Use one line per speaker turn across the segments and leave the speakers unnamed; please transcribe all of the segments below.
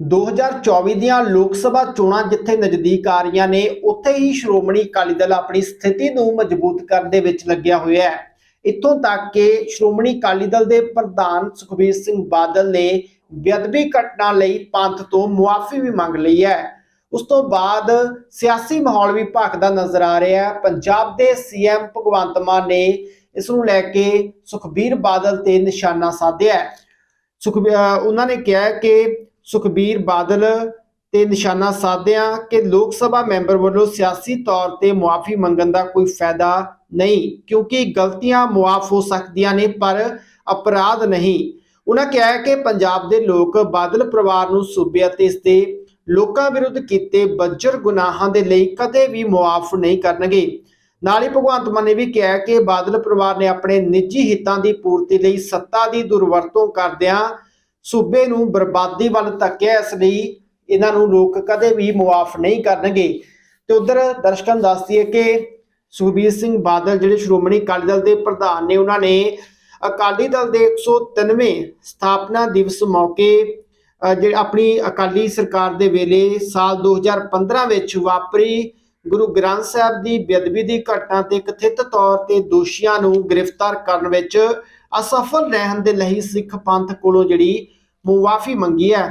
2024 ਦੀਆਂ ਲੋਕ ਸਭਾ ਚੋਣਾਂ ਜਿੱਥੇ ਨਜ਼ਦੀਕ ਆ ਰਹੀਆਂ ਨੇ, ਉੱਥੇ ਹੀ ਸ਼੍ਰੋਮਣੀ ਅਕਾਲੀ ਦਲ ਆਪਣੀ ਸਥਿਤੀ ਨੂੰ ਮਜ਼ਬੂਤ ਕਰਨ ਦੇ ਵਿੱਚ ਲੱਗਿਆ ਹੋਇਆ ਹੈ। ਇੱਥੋਂ ਤੱਕ ਕਿ ਸ਼੍ਰੋਮਣੀ ਅਕਾਲੀ ਦਲ ਦੇ ਪ੍ਰਧਾਨ ਸੁਖਬੀਰ ਸਿੰਘ ਬਾਦਲ ਨੇ ਬੇਅਦਬੀ ਘਟਨਾ ਲਈ ਪੰਥ ਤੋਂ ਮੁਆਫੀ ਵੀ ਮੰਗ ਲਈ ਹੈ। ਉਸ ਤੋਂ ਬਾਅਦ ਸਿਆਸੀ ਮਾਹੌਲ ਵੀ ਭਖਦਾ ਨਜ਼ਰ ਆ ਰਿਹਾ ਹੈ। ਪੰਜਾਬ ਦੇ ਸੀਐਮ ਭਗਵੰਤ ਮਾਨ ਨੇ ਇਸ ਨੂੰ ਲੈ ਕੇ ਸੁਖਬੀਰ ਬਾਦਲ ਤੇ ਨਿਸ਼ਾਨਾ ਸਾਧਿਆ ਸੁਖ ਉਹਨਾਂ ਨੇ ਕਿਹਾ ਕਿ ਸੁਖਬੀਰ ਬਾਦਲ ਤੇ ਨਿਸ਼ਾਨਾ ਸਾਧਿਆਂ ਕਿ ਲੋਕ ਸਭਾ ਮੈਂਬਰ ਵੱਲੋਂ ਸਿਆਸੀ ਤੌਰ ਤੇ ਮੁਆਫੀ ਮੰਗਣ ਦਾ ਕੋਈ ਫਾਇਦਾ ਨਹੀਂ, ਕਿਉਂਕਿ ਗਲਤੀਆਂ ਮੁਆਫ ਹੋ ਸਕਦੀਆਂ ਨੇ, ਪਰ ਅਪਰਾਧ ਨਹੀਂ। ਉਹਨਾਂ ਕਿਹਾ ਹੈ ਕਿ ਪੰਜਾਬ ਦੇ ਲੋਕ ਬਾਦਲ ਪਰਿਵਾਰ ਨੂੰ ਸੂਬੇ ਅਤੇ ਇਸ ਦੇ ਲੋਕਾਂ ਵਿਰੁੱਧ ਕੀਤੇ ਬੱਜਰ ਗੁਨਾਹਾਂ ਦੇ ਲਈ ਕਦੇ ਵੀ ਮੁਆਫ ਨਹੀਂ ਕਰਨਗੇ। ਨਾਲ ਹੀ ਭਗਵੰਤ ਮਾਨ ਨੇ ਵੀ ਕਿਹਾ ਕਿ ਬਾਦਲ ਪਰਿਵਾਰ ਨੇ ਆਪਣੇ ਨਿੱਜੀ ਹਿੱਤਾਂ ਦੀ ਪੂਰਤੀ ਲਈ ਸੱਤਾ ਦੀ ਦੁਰਵਰਤੋਂ ਕਰਦਿਆਂ ਸੂਬੇ ਨੂੰ ਬਰਬਾਦੀ ਵੱਲ ਧੱਕਿਆ ਇਸ ਲਈ ਇਹਨਾਂ ਨੂੰ ਲੋਕ ਕਦੇ ਵੀ ਮੁਆਫ ਨਹੀਂ ਕਰਨਗੇ। ਤੇ ਉਧਰ ਦਰਸ਼ਕਾਂ ਨੂੰ ਦੱਸ ਦਈਏ ਕਿ ਸੁਖਬੀਰ ਸਿੰਘ ਬਾਦਲ ਜਿਹੜੇ ਸ਼੍ਰੋਮਣੀ ਅਕਾਲੀ ਦਲ ਦੇ ਪ੍ਰਧਾਨ ਨੇ ਉਹਨਾਂ ਨੇ ਅਕਾਲੀ ਦਲ ਦੇ 103ਵੇਂ ਸਥਾਪਨਾ ਦਿਵਸ ਮੌਕੇ ਅ, ਜਿਹੜੇ ਆਪਣੀ ਅਕਾਲੀ ਸਰਕਾਰ ਦੇ ਵੇਲੇ ਸਾਲ 2015 ਵਿੱਚ ਵਾਪਰੀ। ਗੁਰੂ ਗ੍ਰੰਥ ਸਾਹਿਬ ਦੀ ਬੇਅਦਬੀ ਦੀ ਘਟਨਾ ਤੇ ਕਥਿਤ ਤੌਰ ਤੇ ਦੋਸ਼ੀਆਂ ਨੂੰ ਗ੍ਰਿਫਤਾਰ ਕਰਨ ਵਿੱਚ ਅਸਫਲ ਰਹਿਣ ਦੇ ਲਈ ਸਿੱਖ ਪੰਥ ਕੋਲੋਂ ਜਿਹੜੀ ਮੁਆਫੀ ਮੰਗੀ ਹੈ।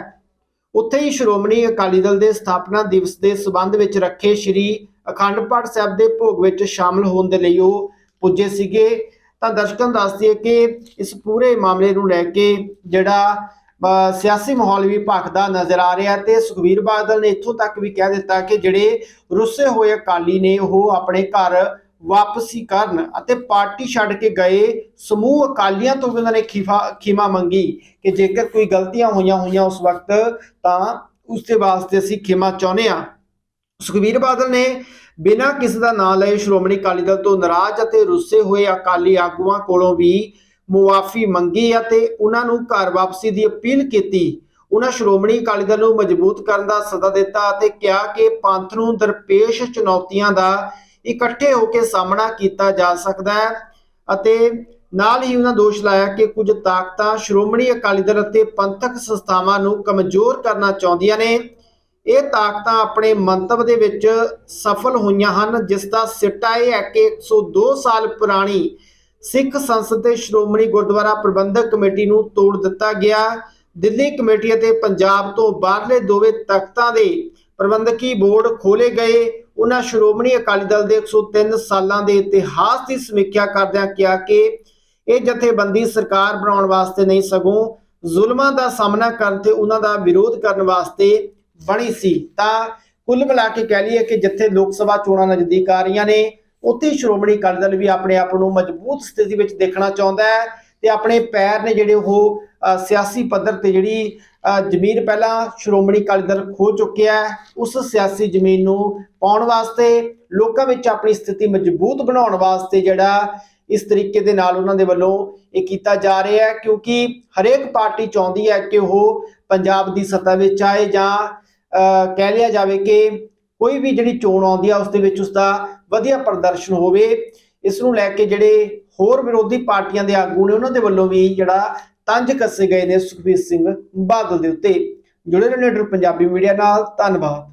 ਉੱਥੇ ਹੀ ਸ਼੍ਰੋਮਣੀ ਅਕਾਲੀ ਦਲ ਦੇ ਸਥਾਪਨਾ ਦਿਵਸ ਦੇ ਸਬੰਧ ਵਿੱਚ ਰੱਖੇ ਸ੍ਰੀ ਅਖੰਡ ਪਾਠ ਸਾਹਿਬ ਦੇ ਭੋਗ ਵਿੱਚ ਸ਼ਾਮਲ ਹੋਣ ਦੇ ਲਈ ਉਹ ਪੁੱਜੇ ਸੀਗੇ। ਤਾਂ ਦਰਸ਼ਕਾਂ ਨੂੰ ਦੱਸ ਦਈਏ ਕਿ ਇਸ ਪੂਰੇ ਮਾਮਲੇ ਨੂੰ ਲੈ ਕੇ ਜਿਹੜਾ ਅ, ਸਿਆਸੀ ਮਾਹੌਲ ਵੀ ਭਖਦਾ ਨਜ਼ਰ ਆ ਰਿਹਾ ਤੇ ਸੁਖਬੀਰ ਬਾਦਲ ਨੇ ਇੱਥੋਂ ਤੱਕ ਵੀ ਕਹਿ ਦਿੱਤਾ ਕਿ ਜਿਹੜੇ ਰੁੱਸੇ ਹੋਏ ਅਕਾਲੀ ਨੇ ਉਹ ਆਪਣੇ ਘਰ ਵਾਪਸੀ ਕਰਨ ਅਤੇ ਪਾਰਟੀ ਛੱਡ ਕੇ ਗਏ, ਸਮੂਹ ਅਕਾਲੀਆਂ ਤੋਂ ਵੀ ਉਹਨਾਂ ਨੇ ਖੀਫਾ, ਖੀਮਾ ਮੰਗੀ ਕਿ ਜੇਕਰ ਕੋਈ ਗਲਤੀਆਂ ਹੋਈਆਂ ਹੋਈਆਂ ਉਸ ਵਕਤ, ਤਾਂ ਉਸ ਦੇ ਵਾਸਤੇ ਅਸੀਂ ਖਿਮਾ ਚਾਹੁੰਦੇ ਹਾਂ। ਸੁਖਬੀਰ ਬਾਦਲ ਨੇ ਬਿਨਾਂ ਕਿਸੇ ਦਾ ਨਾਂ ਲਏ ਸ਼੍ਰੋਮਣੀ ਅਕਾਲੀ ਦਲ ਤੋਂ ਨਾਰਾਜ਼ ਅਤੇ ਰੁੱਸੇ ਹੋਏ ਅਕਾਲੀ ਆਗੂਆਂ ਕੋਲੋਂ ਵੀ ਮੁਆਫੀ ਮੰਗੀ ਅਤੇ ਉਹਨਾਂ ਨੂੰ ਘਰ ਵਾਪਸੀ ਦੀ ਅਪੀਲ ਕੀਤੀ। ਉਹਨਾਂ ਸ਼੍ਰੋਮਣੀ ਅਕਾਲੀ ਦਲ ਨੂੰ ਮਜ਼ਬੂਤ ਕਰਨ ਦਾ ਸੱਦਾ ਦਿੱਤਾ ਅਤੇ ਕਿਹਾ ਕਿ ਪੰਥ ਨੂੰ ਦਰਪੇਸ਼ ਚੁਣੌਤੀਆਂ ਦਾ ਇਕੱਠੇ ਹੋ ਕੇ ਸਾਹਮਣਾ ਕੀਤਾ ਜਾ ਸਕਦਾ ਹੈ ਅਤੇ ਨਾਲ ਹੀ ਉਹਨਾਂ ਦੋਸ਼ ਲਾਇਆ ਕਿ ਕੁਝ ਤਾਕਤਾਂ ਸ਼੍ਰੋਮਣੀ ਅਕਾਲੀ ਦਲ ਅਤੇ ਪੰਥਕ ਸੰਸਥਾਵਾਂ ਨੂੰ ਕਮਜ਼ੋਰ ਕਰਨਾ ਚਾਹੁੰਦੀਆਂ ਨੇ। ਇਹ ਤਾਕਤਾਂ ਆਪਣੇ ਮੰਤਵ ਦੇ ਵਿੱਚ ਸਫਲ ਹੋਈਆਂ ਹਨ, ਜਿਸ ਦਾ ਸਿੱਟਾ ਇਹ ਹੈ ਕਿ 102 ਸਾਲ ਪੁਰਾਣੀ ਸਿੱਖ ਸੰਸਦ ਤੇ ਸ਼੍ਰੋਮਣੀ ਗੁਰਦੁਆਰਾ ਪ੍ਰਬੰਧਕ ਕਮੇਟੀ ਨੂੰ ਤੋੜ ਦਿੱਤਾ ਗਿਆ। ਦਿੱਲੀ ਕਮੇਟੀ ਅਤੇ ਪੰਜਾਬ ਤੋਂ ਬਾਹਰਲੇ ਦੋਵੇਂ ਤਖਤਾਂ ਦੇ ਪ੍ਰਬੰਧਕੀ ਬੋਰਡ ਖੋਲੇ ਗਏ। ਉਹਨਾਂ ਸ਼੍ਰੋਮਣੀ ਅਕਾਲੀ ਦਲ ਦੇ 103 ਸਾਲਾਂ ਦੇ ਇਤਿਹਾਸ ਦੀ ਸਮੀਖਿਆ ਕਰਦਿਆਂ ਕਿਹਾ ਕਿ ਇਹ ਜਥੇਬੰਦੀ ਸਰਕਾਰ ਬਣਾਉਣ ਵਾਸਤੇ ਨਹੀਂ, ਸਗੋਂ ਜ਼ੁਲਮਾਂ ਦਾ ਸਾਹਮਣਾ ਕਰਨ ਤੇ ਉਹਨਾਂ ਦਾ ਵਿਰੋਧ ਕਰਨ ਵਾਸਤੇ ਬਣੀ ਸੀ। ਤਾਂ ਕੁੱਲ ਮਿਲਾ ਕੇ ਕਹਿ ਲਈਏ ਕਿ ਜਿੱਥੇ ਲੋਕ ਸਭਾ ਚੋਣਾਂ ਨਜ਼ਦੀਕ ਆ ਰਹੀਆਂ ਨੇ, ਉੱਥੇ ਹੀ ਸ਼੍ਰੋਮਣੀ ਅਕਾਲੀ ਦਲ ਵੀ ਆਪਣੇ ਆਪ ਨੂੰ ਮਜ਼ਬੂਤ ਸਥਿਤੀ ਵਿੱਚ ਦੇਖਣਾ ਚਾਹੁੰਦਾ ਹੈ। ਤੇ ਆਪਣੇ ਪੈਰ ਨੇ ਜਿਹੜੇ ਉਹ ਸਿਆਸੀ ਪੱਧਰ ਤੇ ਜਿਹੜੀ ਜ਼ਮੀਨ ਪਹਿਲਾਂ ਸ਼੍ਰੋਮਣੀ ਅਕਾਲੀ ਦਲ ਖੋ ਚੁੱਕਿਆ ਉਸ ਸਿਆਸੀ ਜ਼ਮੀਨ ਨੂੰ ਪਾਉਣ ਵਾਸਤੇ, ਲੋਕਾਂ ਵਿੱਚ ਆਪਣੀ ਸਥਿਤੀ ਮਜ਼ਬੂਤ ਬਣਾਉਣ ਵਾਸਤੇ ਜਿਹੜਾ ਇਸ ਤਰੀਕੇ ਦੇ ਨਾਲ ਉਹਨਾਂ ਦੇ ਵੱਲੋਂ ਇਹ ਕੀਤਾ ਜਾ ਰਿਹਾ ਹੈ, ਕਿਉਂਕਿ ਹਰੇਕ ਪਾਰਟੀ ਚਾਹੁੰਦੀ ਹੈ ਕਿ ਉਹ ਪੰਜਾਬ ਦੀ ਸੱਤਾ ਵਿੱਚ ਆਏ ਜਾਂ ਕਹਿ ਲਿਆ ਜਾਵੇ ਕਿ ਕੋਈ ਵੀ ਜਿਹੜੀ ਚੋਣ ਆਉਂਦੀ ਆ ਉਸ ਦੇ ਵਿੱਚ ਉਸ ਦਾ ਵਧੀਆ ਪ੍ਰਦਰਸ਼ਨ ਹੋਵੇ। ਇਸ ਨੂੰ ਲੈ ਕੇ ਜਿਹੜੇ ਹੋਰ ਵਿਰੋਧੀ ਪਾਰਟੀਆਂ ਦੇ ਆਗੂ ਨੇ ਉਹਨਾਂ ਦੇ ਵੱਲੋਂ ਵੀ ਜਿਹੜਾ ਤੰਜ ਕੱਸੇ ਗਏ ਨੇ ਸੁਖਬੀਰ ਸਿੰਘ ਬਾਦਲ ਦੇ ਉੱਤੇ। ਜੁੜੇ ਰਹੋ ਲੀਡਰ ਪੰਜਾਬੀ ਮੀਡੀਆ ਨਾਲ, ਧੰਨਵਾਦ।